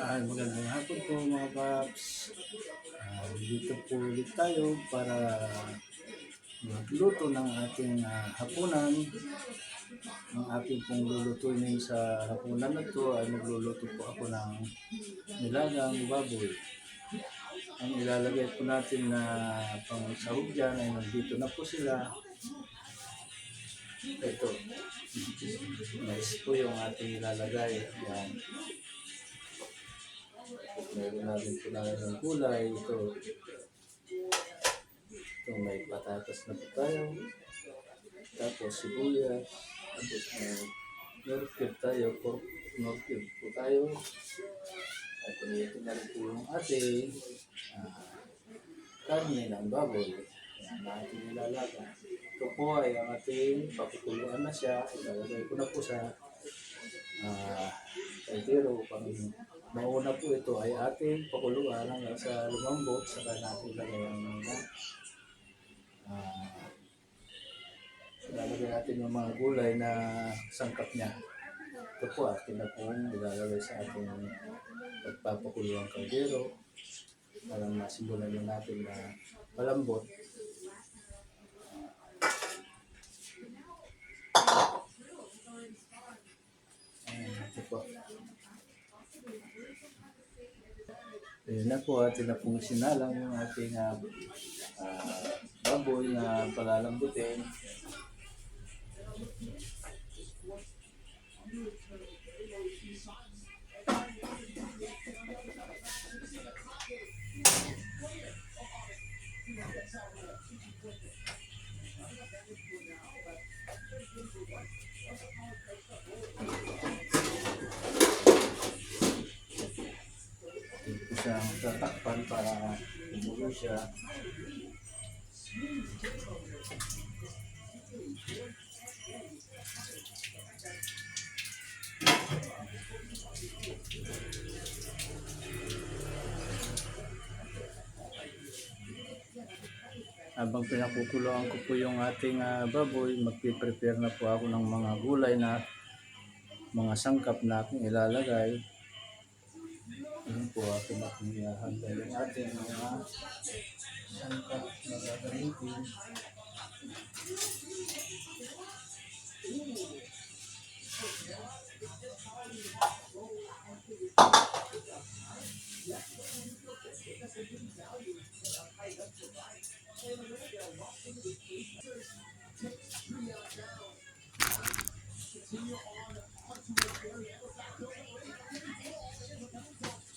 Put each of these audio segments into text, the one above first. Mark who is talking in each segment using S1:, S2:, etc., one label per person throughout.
S1: Ah, magandang hapon po mga paps. Ah, dito po ulit tayo para magluto ng ating ah, hapunan. Ang ating pong lulutuin sa hapunan na to ay magluluto po ako ng nilagang baboy. Ang ilalagay po natin na pang sahog dyan ay nandito na po sila. Ito. Mais po yung ating ilalagay. Yan. Meron natin na ng gulay. Ito. Ito may patatas na tayo. Tapos sibuyas. Tapos may nor cube tayo. Pork nor cube po tayo. At ito na rin po yung ating ah, karne ng baboy. Yan na ating ilalaga. Ito po ay ang ating papukuluan na siya. Ilalagay ko na po sa ah, kaldero pang mauna po ito ay ating pakuluan hanggang sa lumambot saka natin lagay ang mga ah, ilalagay natin yung mga gulay na sangkap niya. Ito po atin na pong ilalagay sa ating pagpapakuluang kaldero para masimulan na natin na malambot. Ayan, ito po. Ayan na po, atin na pong sinalang yung ating ah, ah, baboy na palalambutin. Tatakpan para tumulo siya. Habang pinakukuloan ko po yung ating ah, baboy, magpiprepare na po ako ng mga gulay na mga sangkap na aking ilalagay. Ayan po ating makinihanda yung ating mga sangkap na gagamitin. Ito yung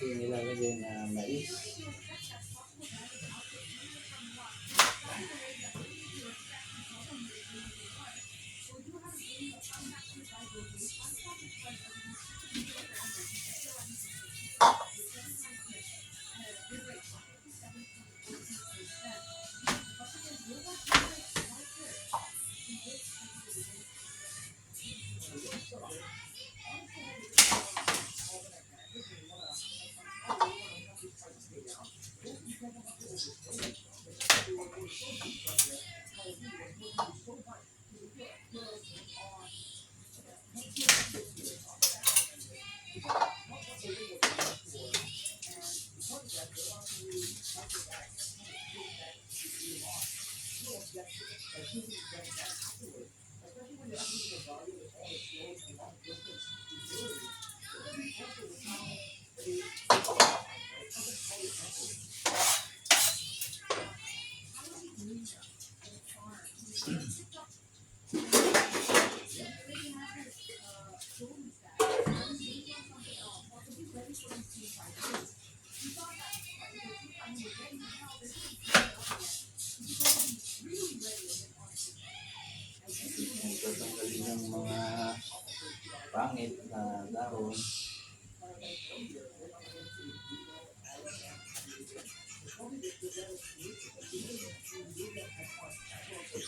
S1: ating nilalagay na mais.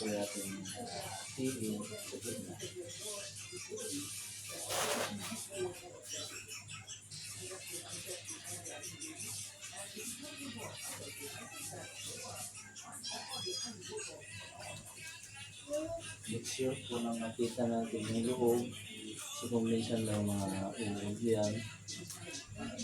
S1: Po yung ating uh, TV sa gitna. Make sure po nang nakita natin yung loob. Kung minsan may mga ulog yan. Ano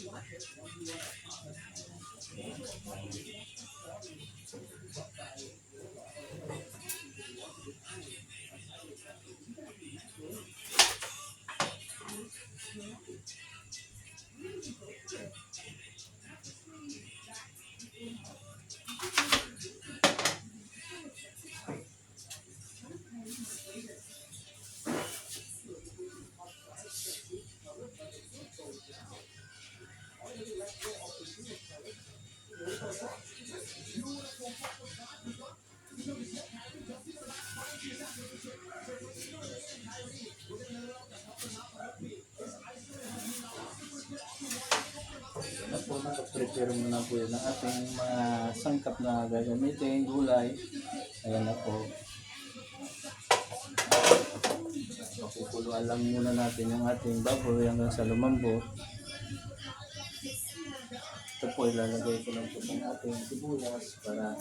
S1: nakaprepare muna po yun ng ating mga sangkap na gagamitin, gulay. Ayan na po. Pakukuluan lang muna natin yung ating baboy hanggang sa lumambo. Ito po, ilalagay ko lang po ng ating sibuyas para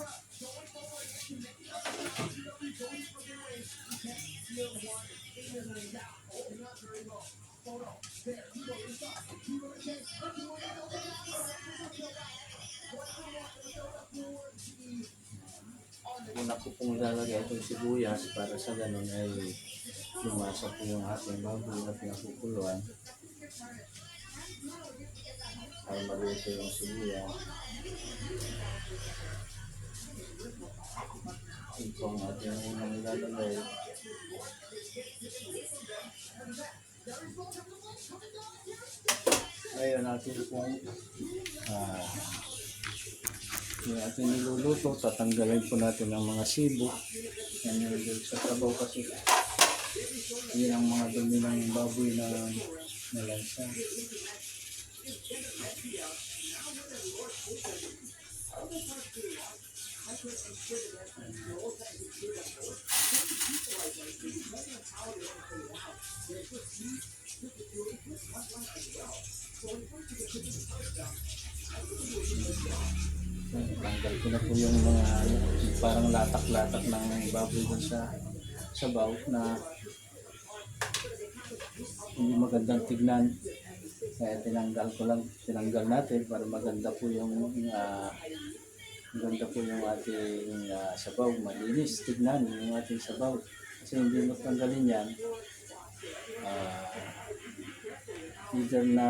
S1: Una ko pong ilalagay itong sibuyas para sa ganun ay lumasa po yung ating baboy at nakukuluan. Para maluto yung sibuyas. Ito ang ating unang ilalagay. Ngayon natin pong ah, yung ating niluluto, tatanggalin po natin ang mga sibo. Yan yung sa trabaho kasi yun ang mga dumi ng baboy na nalansa. Tanggal ko na po yung mga ano, parang latak-latak ng baboy dun sa sabaw na hindi magandang tignan. Kaya tinanggal ko lang, tinanggal natin para maganda po yung uh, maganda po yung ating ah, sabaw, malinis, tignan yung ating sabaw. Kasi hindi mo tanggalin yan, ah, either na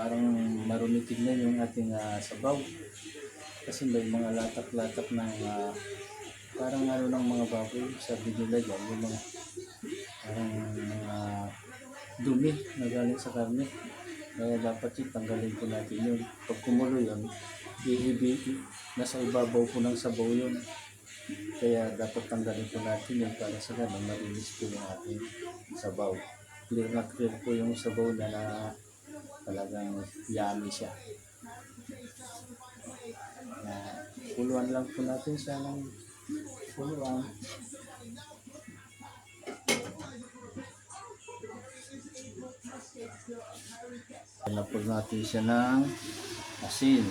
S1: parang marumi tignan yung ating ah, sabaw. Kasi may mga latak-latak ng ah, parang ano ng mga baboy sa nila dyan, yung mga parang mga dumi na galing sa karne. Kaya dapat yun, tanggalin po natin yun. Pag kumulo yun, iibi, nasa ibabaw po ng sabaw yun. Kaya dapat tanggalin po natin yun para sa ganun, malinis po yung ating sabaw. Clear na clear po yung sabaw na na talagang yummy siya. Na, puluan lang po natin siya ng puluan. Napag natin siya ng asin.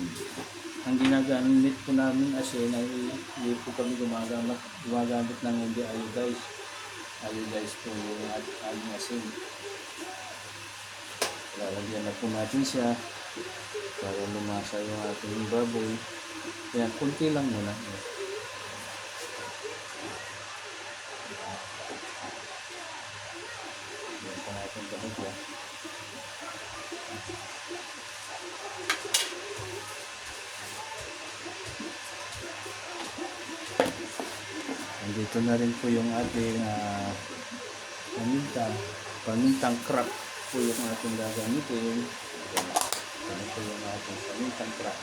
S1: Ang ginagamit po namin asin ay hindi po kami gumagamit, gumagamit ng hindi iodized. Iodized po yung at- aming asin. Lalagyan na po natin siya para lumasa yung ating baboy. Yan, kunti lang muna. Yan pa natin bahagya. Nandito na rin po yung ating ah, paminta. Pamintang crack po yung ating gagamitin. Ano po yung ating pamintang crack.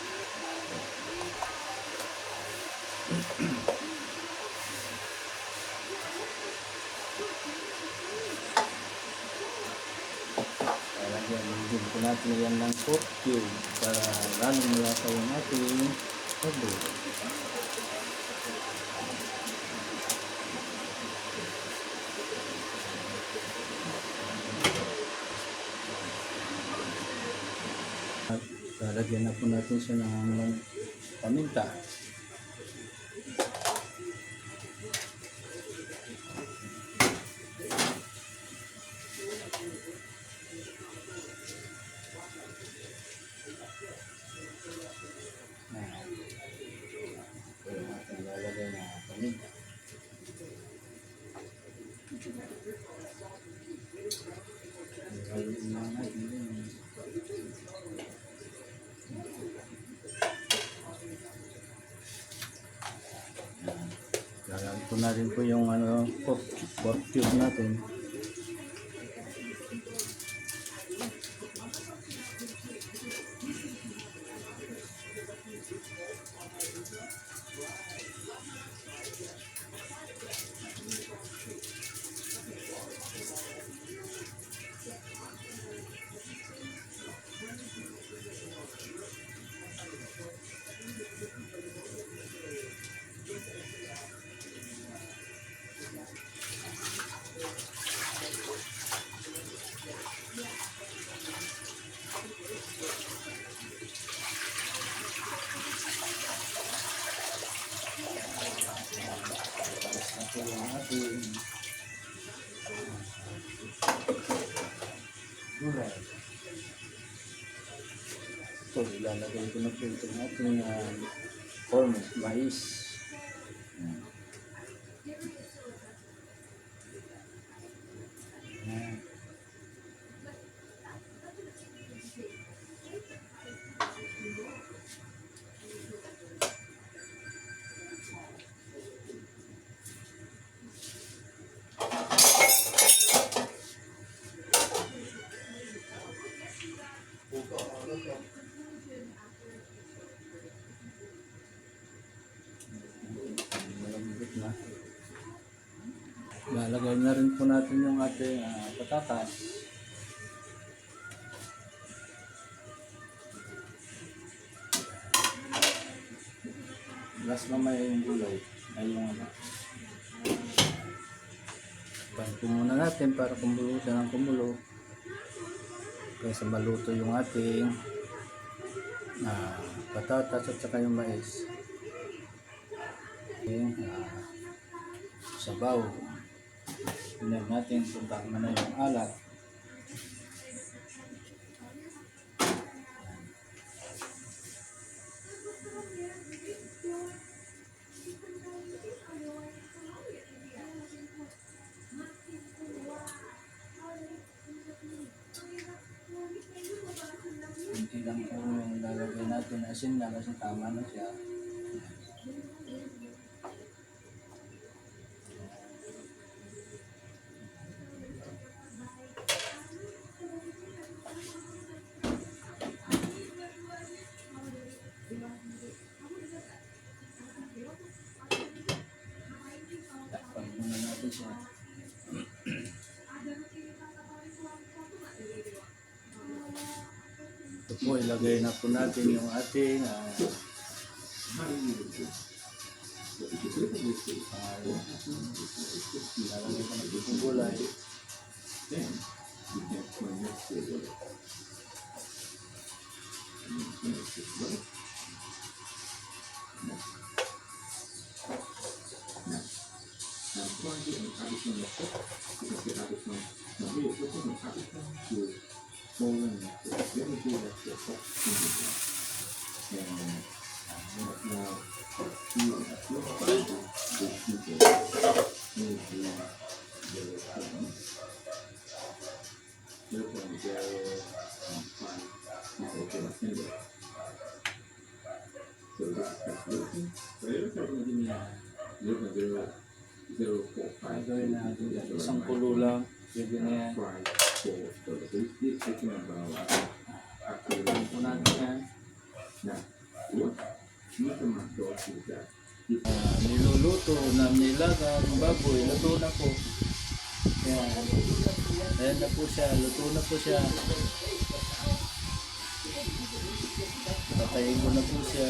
S1: Yan, hindi po natin yan ng pork cube para lalong malasa yung ating pagburo. At lalagyan na po natin siya ng paminta. Ayan. Ito yung ating lalagay na paminta. Ayun na natin yun. Lalagyan ko na rin po yung ano, pork, pork cube natin. Gulay. Ito, ilalagay ko na po itong ating uh, corn, mais. Lalagay na rin po natin yung ating ah, patatas. Last mamaya yung gulay. Ay yung ano. Pan po muna natin para kumulo siya ng kumulo. Kaysa maluto yung ating ah, patatas at saka yung mais yung ah, sabaw. Tingnan natin kung tama na yung alat. Hindi lang po yung lalagay natin na asin na kasi tama na siya. Po, ilagay na po natin yung ating ah, ah, ilalagay ko na po yung gulay. Gagawin natin yan. Isang kulo lang. Pwede na yan. Takpan po natin yan na masama doon sila. Uh, niluluto na nilaga ng baboy, luto na po. Kaya, ayan na po siya, luto na po siya. Patayin ko na po siya.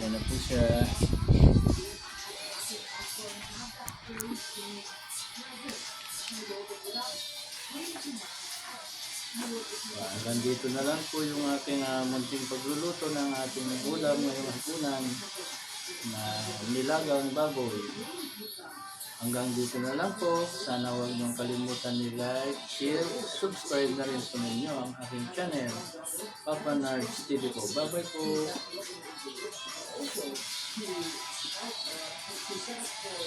S1: Ayan na po siya. Thank you. Ah, hanggang dito na lang po yung ating uh, ah, munting pagluluto ng ating ulam ngayong hapunan na nilagang baboy. Hanggang dito na lang po. Sana huwag niyong kalimutan ni like, share, subscribe na rin po ninyo ang aking channel, Papa Nards TV po. Bye-bye po!